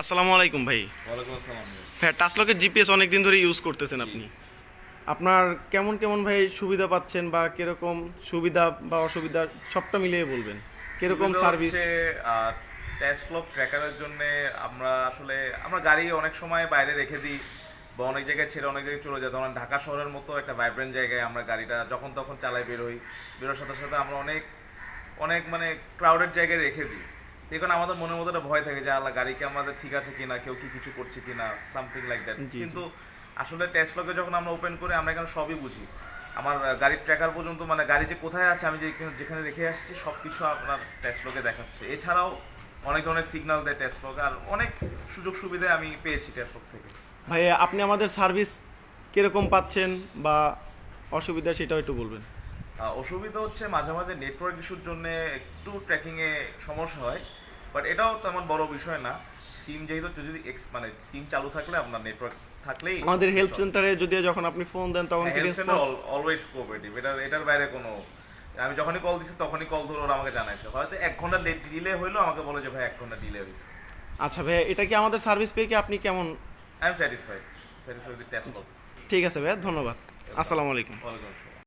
আসসালামু আলাইকুম ভাই। ওয়ালাইকুম আসসালাম হ্যাঁ টাচলকের জিপিএস অনেক দিন ধরে ইউজ করতেছেন আপনি। আপনার কেমন কেমন ভাই সুবিধা পাচ্ছেন বা কীরকম সুবিধা বা অসুবিধা সবটা মিলিয়ে বলবেন? কীরকম সার্ভিস টেস্ট ক্লক ট্র্যাকারের জন্য আমরা আসলে আমরা গাড়ি অনেক সময় বাইরে রেখে দিই বা অনেক জায়গায় ছেড়ে অনেক জায়গায় চলে যায় তখন ঢাকা শহরের মতো একটা ভাইব্রেন্ট জায়গায় আমরা গাড়িটা যখন তখন চালাই বের হই বেরোর সাথে সাথে আমরা অনেক অনেক মানে ক্রাউডেড জায়গায় রেখে দিই। এই কারণে আমাদের মনের মধ্যে একটা ভয় থাকে যে আল্লাহ গাড়ি কি আমাদের ঠিক আছে কিনা? কেউ কি কিছু করছে কিনা? Something like that. কিন্তু আসলে টেস্ট লকে যখন আমরা ওপেন করি আমরা এখানে সবই বুঝি। আমার গাড়ির ট্র্যাকার পর্যন্ত মানে গাড়ি যে কোথায় আছে আমি যেখানে যেখানে রেখে আসছি সব কিছু আপনার টেস্ট লকে দেখাচ্ছে। এছাড়াও অনেক ধরনের সিগন্যাল দেয় টেস্ট লক আর অনেক সুযোগ সুবিধা আমি পেয়েছি টেস্ট লক থেকে। ভাই আপনি আমাদের সার্ভিস কীরকম পাচ্ছেন বা অসুবিধা সেটাও একটু বলবেন। অসুবিধা হচ্ছে মাঝে মাঝে নেটওয়ার্ক ইস্যুর জন্য একটু ট্র্যাকিংয়ে সমস্যা হয়। বাট এটাও তেমন বড় বিষয় না। সিম যেহেতু যদি মানে সিম চালু থাকলে আপনার নেটওয়ার্ক থাকলেই আমাদের হেলথ সেন্টারে যদি যখন আপনি ফোন দেন তখন অলওয়েজ কোঅপারেটিভ এটার এটার বাইরে কোনো আমি যখনই কল দিচ্ছি তখনই কল ধরে ওরা আমাকে জানাইছে। হয়তো এক ঘণ্টা লেট ডিলে হইল আমাকে বলে যে ভাই এক ঘণ্টা ডিলে হয়েছে আচ্ছা ভাই এটা কি আমাদের সার্ভিস পেয়ে কি আপনি কেমন? I am satisfied satisfied taste ঠিক আছে ভাই ধন্যবাদ। আসসালামু আলাইকুম। ওয়ালাইকুম আসসালাম।